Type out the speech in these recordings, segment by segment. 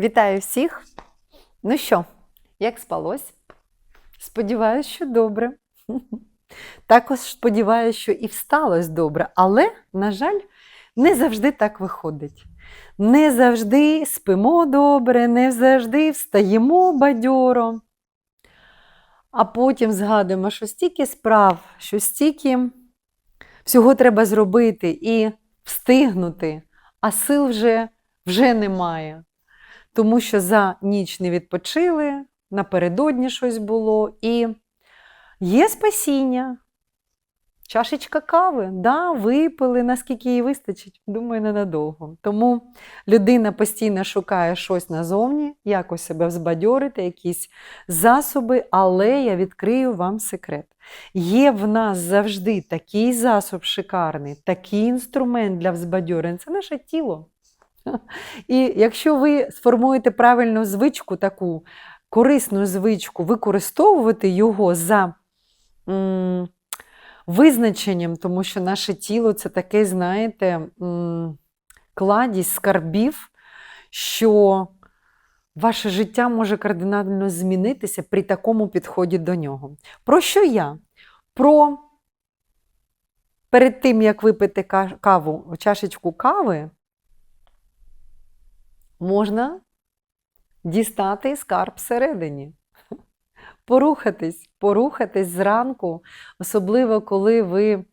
Вітаю всіх! Ну що, як спалось? Сподіваюсь, що добре. Також сподіваюся, що і всталось добре, але, на жаль, не завжди так виходить. Не завжди спимо добре, не завжди встаємо бадьоро. А потім згадуємо, що стільки справ, що стільки всього треба зробити і встигнути, а сил вже, вже немає. Тому що за ніч не відпочили, напередодні щось було, і є спасіння. Чашечка кави, да, випили, наскільки їй вистачить, думаю, ненадовго. Тому людина постійно шукає щось назовні, якось себе взбадьорити, якісь засоби, але я відкрию вам секрет. Є в нас завжди такий засоб шикарний, такий інструмент для взбадьорення це наше тіло. І якщо ви сформуєте правильну звичку, таку корисну звичку, використовувати його за м, визначенням, тому що наше тіло це таке, знаєте, м, кладість скарбів, що ваше життя може кардинально змінитися при такому підході до нього. Про що я? Про перед тим, як випити каву, чашечку кави, можна дістати скарб всередині. Порухатись, порухатись зранку, особливо коли ви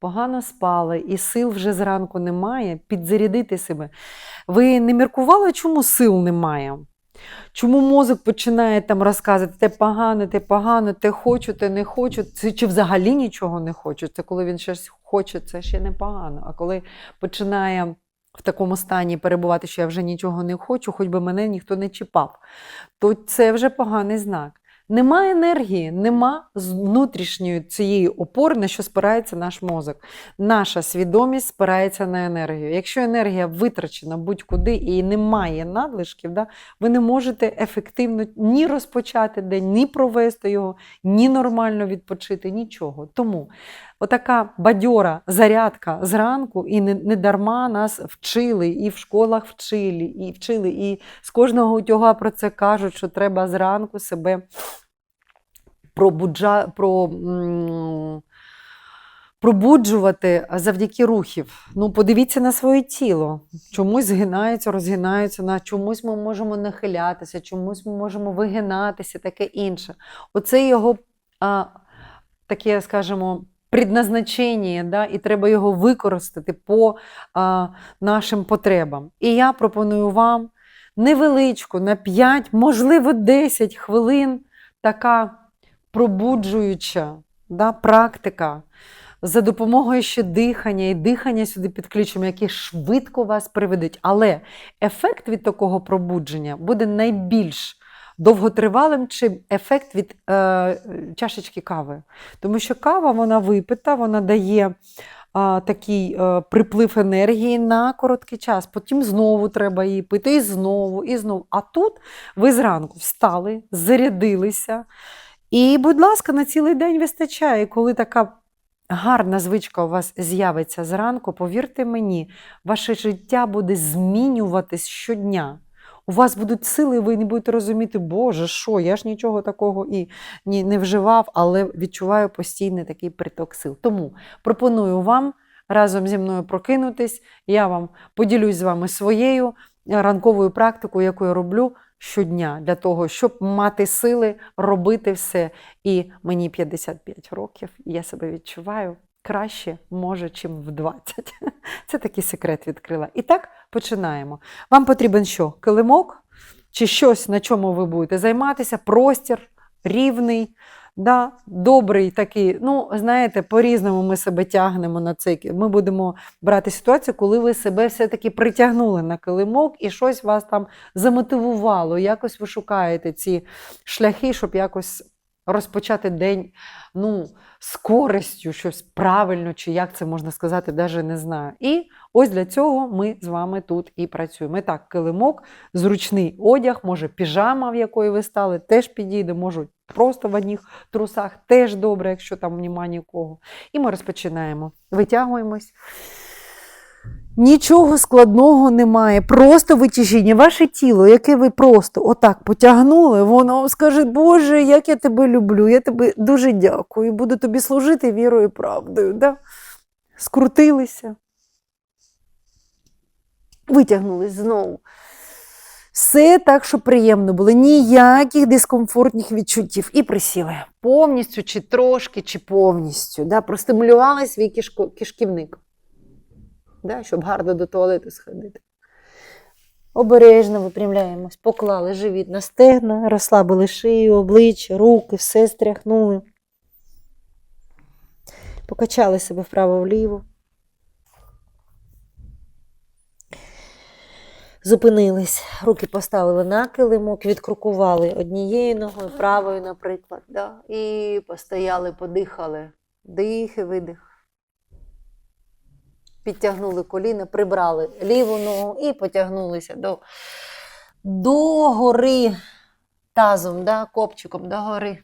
погано спали і сил вже зранку немає, підзарядити себе. Ви не міркували, чому сил немає? Чому мозок починає там розказувати, те погано, те погано, те хочу, те не хочу, чи взагалі нічого не хочу. Це коли він щось хоче, це ще не погано. А коли починає в такому стані перебувати, що я вже нічого не хочу, хоч би мене ніхто не чіпав, то це вже поганий знак. Нема енергії, нема внутрішньої цієї опори, на що спирається наш мозок. Наша свідомість спирається на енергію. Якщо енергія витрачена будь-куди і немає надлишків, да, ви не можете ефективно ні розпочати день, ні провести його, ні нормально відпочити, нічого. Тому отака бадьора зарядка зранку, і не, не дарма нас вчили, і в школах вчили, і вчили, і з кожного утюга про це кажуть, що треба зранку себе пробуджа, про, пробуджувати завдяки рухів. Ну, подивіться на своє тіло. Чомусь згинаються, розгинаються, на чомусь ми можемо нахилятися, чомусь ми можемо вигинатися, таке інше. Оце його а, таке, скажімо, предназначення, да, і треба його використати по а, нашим потребам. І я пропоную вам невеличку на 5, можливо, 10 хвилин така пробуджуюча да, практика за допомогою ще дихання і дихання сюди підключимо, які швидко вас приведуть. Але ефект від такого пробудження буде найбільш довготривалим, чим ефект від е, чашечки кави. Тому що кава вона випита, вона дає такий е, приплив енергії на короткий час. Потім знову треба її пити, і знову, і знову. А тут ви зранку встали, зарядилися. І, будь ласка, на цілий день вистачає, коли така гарна звичка у вас з'явиться зранку, повірте мені, ваше життя буде змінюватись щодня. У вас будуть сили, ви не будете розуміти, Боже, що, я ж нічого такого і не вживав, але відчуваю постійний такий приток сил. Тому пропоную вам разом зі мною прокинутись. Я вам поділюсь з вами своєю ранковою практикою, яку я роблю щодня для того, щоб мати сили робити все. І мені 55 років, і я себе відчуваю краще, може, чим в 20. Це такий секрет відкрила. І так починаємо. Вам потрібен що? Килимок чи щось, на чому ви будете займатися, простір рівний. Да, добрий такий, ну, знаєте, по-різному ми себе тягнемо на цей. Ми будемо брати ситуацію, коли ви себе все-таки притягнули на килимок і щось вас там замотивувало. Якось ви шукаєте ці шляхи, щоб якось розпочати день ну, з користю, щось правильно, чи як це можна сказати, навіть не знаю. І ось для цього ми з вами тут і працюємо. І так, килимок, зручний одяг, може піжама, в якої ви стали, теж підійде, можуть просто в одних трусах, теж добре, якщо там нема нікого. І ми розпочинаємо. Витягуємось. Нічого складного немає. Просто витяжіння. Ваше тіло, яке ви просто отак потягнули, воно вам скаже, Боже, як я тебе люблю, я тебе дуже дякую. Буду тобі служити вірою і правдою. Да? Скрутилися. Витягнулись знову. Все так, що приємно було, ніяких дискомфортних відчуттів. І присіли повністю, чи трошки, чи повністю. Да? Простимулювали свій кишківник, да? щоб гарно до туалету сходити. Обережно випрямляємось, поклали живіт на стегна, розслабили шию, обличчя, руки, все стряхнули. Покачали себе вправо-вліво. Зупинились, руки поставили на килимок, відкрукували однією ногою, правою, наприклад. Да? І постояли, подихали. Дих і видих. Підтягнули коліна, прибрали ліву ногу і потягнулися до, до гори тазом, да? копчиком до гори.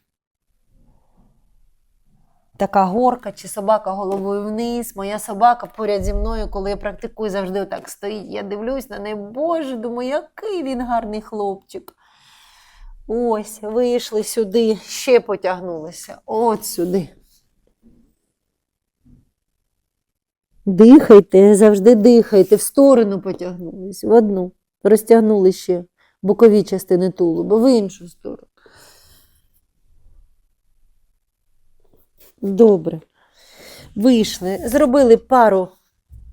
Така горка чи собака головою вниз. Моя собака поряд зі мною, коли я практикую, завжди отак стоїть. Я дивлюсь на неї, боже, думаю, який він гарний хлопчик. Ось, вийшли сюди, ще потягнулися. От сюди. Дихайте, завжди дихайте, в сторону потягнулись, в одну. Розтягнули ще бокові частини тулуба, в іншу сторону. Добре. Вийшли, зробили пару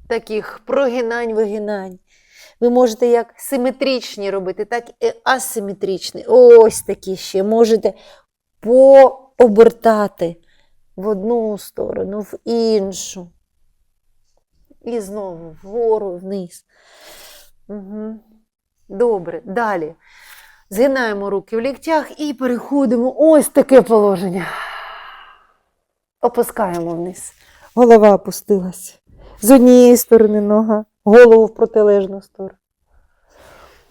таких прогинань-вигинань. Ви можете як симетричні робити, так і асиметричні. Ось такі ще. Можете пообертати в одну сторону, в іншу. І знову вгору, вниз. Угу. Добре, далі. Згинаємо руки в ліктях і переходимо ось таке положення. Опускаємо вниз. Голова опустилась. З однієї сторони нога, голову в протилежну сторону.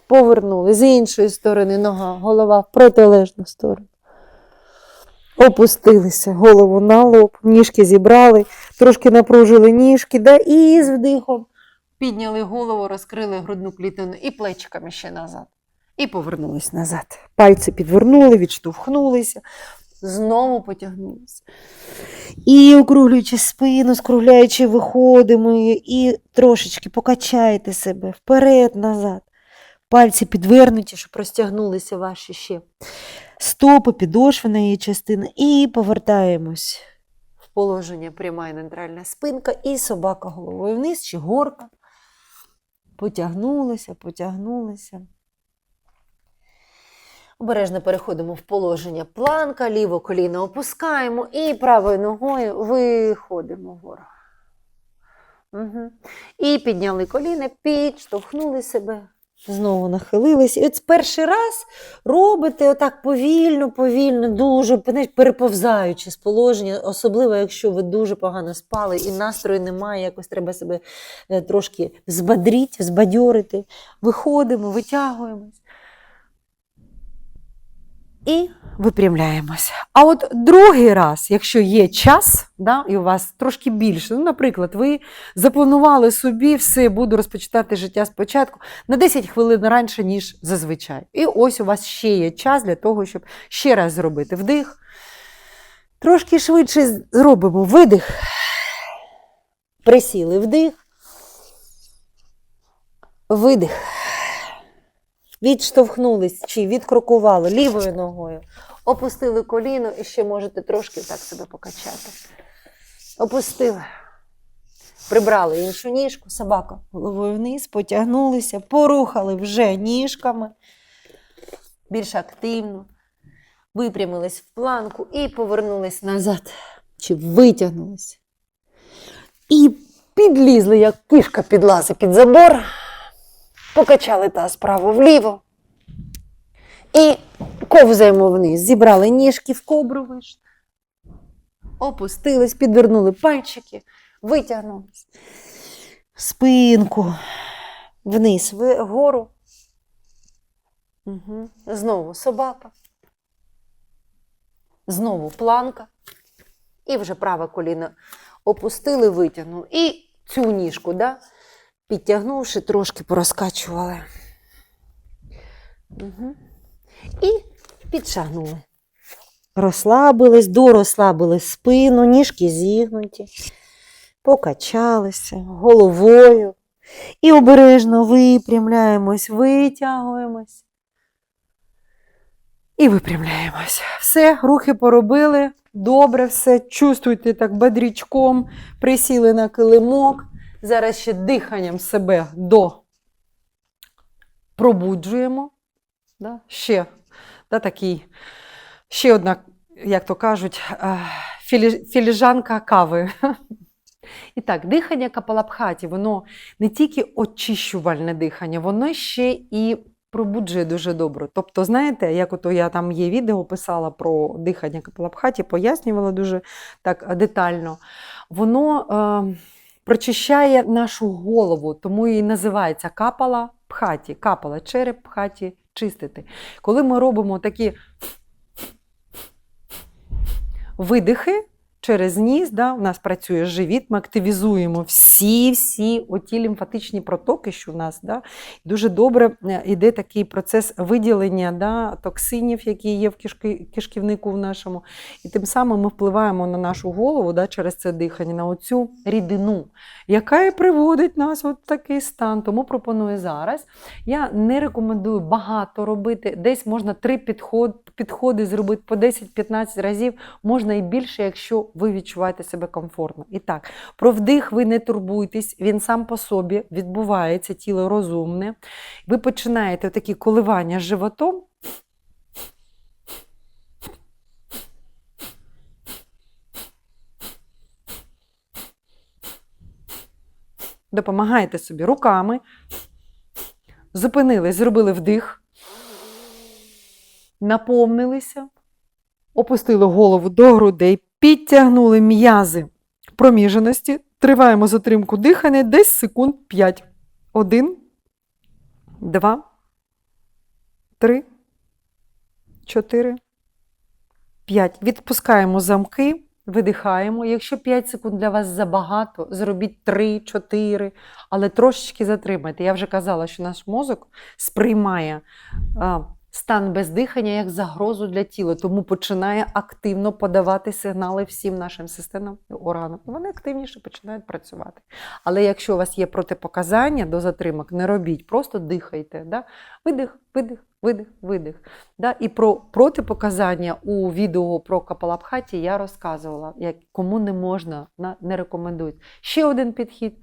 Повернули. З іншої сторони нога, голова в протилежну сторону. Опустилися, голову на лоб, ніжки зібрали, трошки напружили ніжки, да, і з вдихом підняли голову, розкрили грудну клітину і плечиками ще назад. І повернулись назад. Пальці підвернули, відштовхнулися, знову потягнулися. І округлюючи спину, скругляючи, виходимо і трошечки покачаєте себе вперед, назад. Пальці підвернуті, щоб розтягнулися ваші ще стопи, підошвена її частина. І повертаємось положення пряма і нейтральна спинка, і собака головою вниз, чи горка. Потягнулися, потягнулися. Обережно переходимо в положення планка, ліве коліно опускаємо і правою ногою виходимо вгору. Угу. І підняли коліна, підштовхнули себе, знову нахилились. І от перший раз робите отак повільно, повільно, дуже переповзаючи з положення, особливо, якщо ви дуже погано спали і настрою немає, якось треба себе е, трошки збадріть, збадьорити. Виходимо, витягуємось. І випрямляємось. А от другий раз, якщо є час, да, і у вас трошки більше, ну, наприклад, ви запланували собі все, буду розпочинати життя спочатку на 10 хвилин раніше, ніж зазвичай. І ось у вас ще є час для того, щоб ще раз зробити вдих. Трошки швидше зробимо видих. Присіли вдих. Видих. Відштовхнулись чи відкрокували лівою ногою, опустили коліно і ще можете трошки так себе покачати. Опустили. Прибрали іншу ніжку, собака головою вниз, потягнулися, порухали вже ніжками більш активно. Випрямились в планку і повернулись назад. Чи витягнулись. І підлізли, як кишка підлазить під забор. Покачали таз справа вліво. І ковзаємо вниз. Зібрали ніжки в кобру вийшли. Опустились, підвернули пальчики, витягнулись. Спинку вниз, вгору. Угу. Знову собака. Знову планка. І вже праве коліно опустили, витягнули. І цю ніжку, да? Підтягнувши, трошки порозкачували. Угу. І підшагнули. Розслабились, дорозслабили спину, ніжки зігнуті, покачалися головою. І обережно випрямляємось, витягуємось. І випрямляємось. Все, рухи поробили. Добре, все. Чувствуйте так бодрічком, присіли на килимок. Зараз ще диханням себе до пробуджуємо. Да? Ще да, такий, ще одна, як то кажуть, е, філі, філіжанка кави. І так, дихання капалабхаті, воно не тільки очищувальне дихання, воно ще і пробуджує дуже добре. Тобто, знаєте, як ото я там є відео писала про дихання капалабхаті, пояснювала дуже так детально. Воно е, прочищає нашу голову, тому і називається капала пхаті. Капала череп пхаті чистити. Коли ми робимо такі видихи, Через ніс да, у нас працює живіт, ми активізуємо всі-всі оті лімфатичні протоки, що в нас. Да, Дуже добре йде такий процес виділення да, токсинів, які є в кишки, кишківнику в нашому. І тим самим ми впливаємо на нашу голову да, через це дихання, на оцю рідину, яка і приводить нас в такий стан. Тому пропоную зараз. Я не рекомендую багато робити. Десь можна три підход, підходи зробити по 10-15 разів, можна і більше, якщо ви відчуваєте себе комфортно. І так, про вдих ви не турбуйтесь, він сам по собі відбувається, тіло розумне. Ви починаєте такі коливання з животом. Допомагаєте собі руками. Зупинились, зробили вдих, наповнилися, опустили голову до грудей, підтягнули м'язи проміженості, триваємо затримку дихання десь секунд 5. Один, два, три, чотири, п'ять. Відпускаємо замки, видихаємо. Якщо 5 секунд для вас забагато, зробіть 3-4, але трошечки затримайте. Я вже казала, що наш мозок сприймає. Стан без дихання як загрозу для тіла, тому починає активно подавати сигнали всім нашим системам і органам. Вони активніше починають працювати. Але якщо у вас є протипоказання до затримок, не робіть, просто дихайте. Да? Видих, видих, видих, видих. Да? І про протипоказання у відео про Капалабхаті я розказувала, як, кому не можна, не рекомендують. Ще один підхід.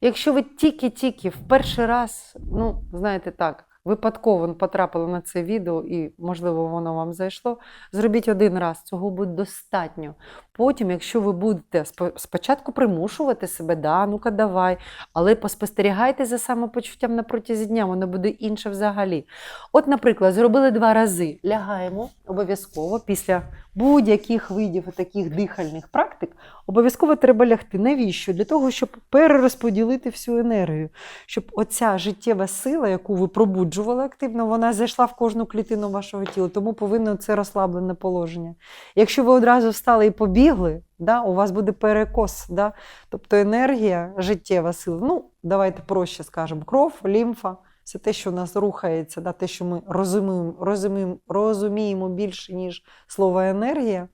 Якщо ви тільки-тільки в перший раз, ну, знаєте так, випадково потрапили на це відео і, можливо, воно вам зайшло, зробіть один раз, цього буде достатньо. Потім, якщо ви будете спочатку примушувати себе, да, ну-ка давай, але поспостерігайте за самопочуттям на протязі дня, воно буде інше взагалі. От, наприклад, зробили два рази, лягаємо обов'язково після будь-яких видів таких дихальних практик, обов'язково треба лягти. Навіщо? Для того, щоб перерозподілити всю енергію, щоб оця життєва сила, яку ви пробуджували активно, вона зайшла в кожну клітину вашого тіла, тому повинно це розслаблене положення. Якщо ви одразу встали і побігли, да, у вас буде перекос, да? тобто енергія, життєва сила. Ну, давайте проще скажемо: кров, лімфа. Це те, що в нас рухається, да, те, що ми розуміємо, розуміємо, розуміємо більше, ніж слово енергія.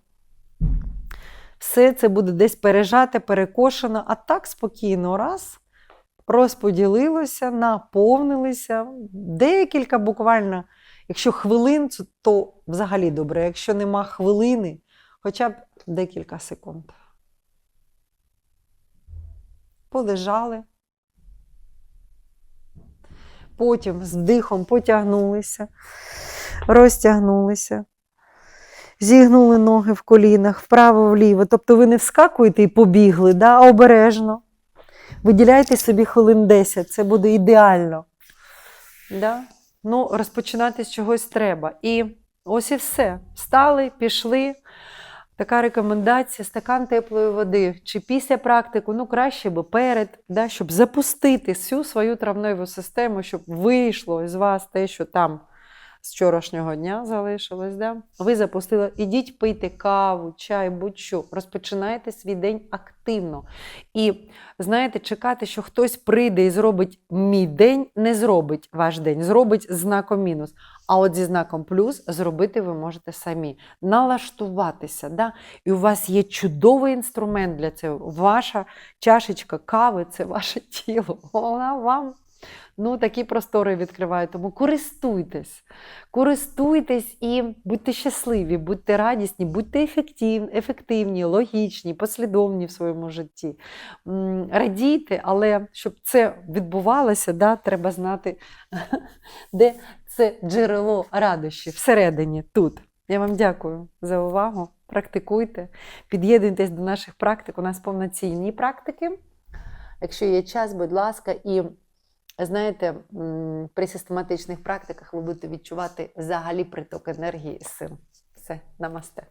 Все це буде десь пережате, перекошено, а так спокійно раз розподілилося, наповнилося. Декілька буквально, якщо хвилин, то взагалі добре. Якщо нема хвилини, хоча б декілька секунд. Полежали. Потім з дихом потягнулися, розтягнулися, зігнули ноги в колінах, вправо-вліво. Тобто ви не вскакуєте і побігли, да? обережно. Виділяйте собі хвилин 10, це буде ідеально. Да? ну, розпочинати з чогось треба. І ось і все. Встали, пішли. Така рекомендація: стакан теплої води. Чи після практику, ну краще би перед, да, щоб запустити всю свою травневу систему, щоб вийшло із вас те, що там з вчорашнього дня залишилось. Да? Ви запустили, ідіть пийте каву, чай, будь-що. Розпочинайте свій день активно. І знаєте, чекати, що хтось прийде і зробить мій день, не зробить ваш день, зробить знаком мінус. А от зі знаком плюс зробити ви можете самі. Налаштуватися. Да? І у вас є чудовий інструмент для цього. Ваша чашечка кави це ваше тіло. Вона вам ну, такі простори відкриває. Тому користуйтесь, користуйтесь і будьте щасливі, будьте радісні, будьте ефективні, ефективні логічні, послідовні в своєму житті. Радійте, але щоб це відбувалося, да, треба знати, де це джерело радощі всередині тут. Я вам дякую за увагу. Практикуйте, під'єднуйтесь до наших практик. У нас повноцінні практики. Якщо є час, будь ласка, і знаєте, при систематичних практиках ви будете відчувати взагалі приток енергії з сил. Все, намасте.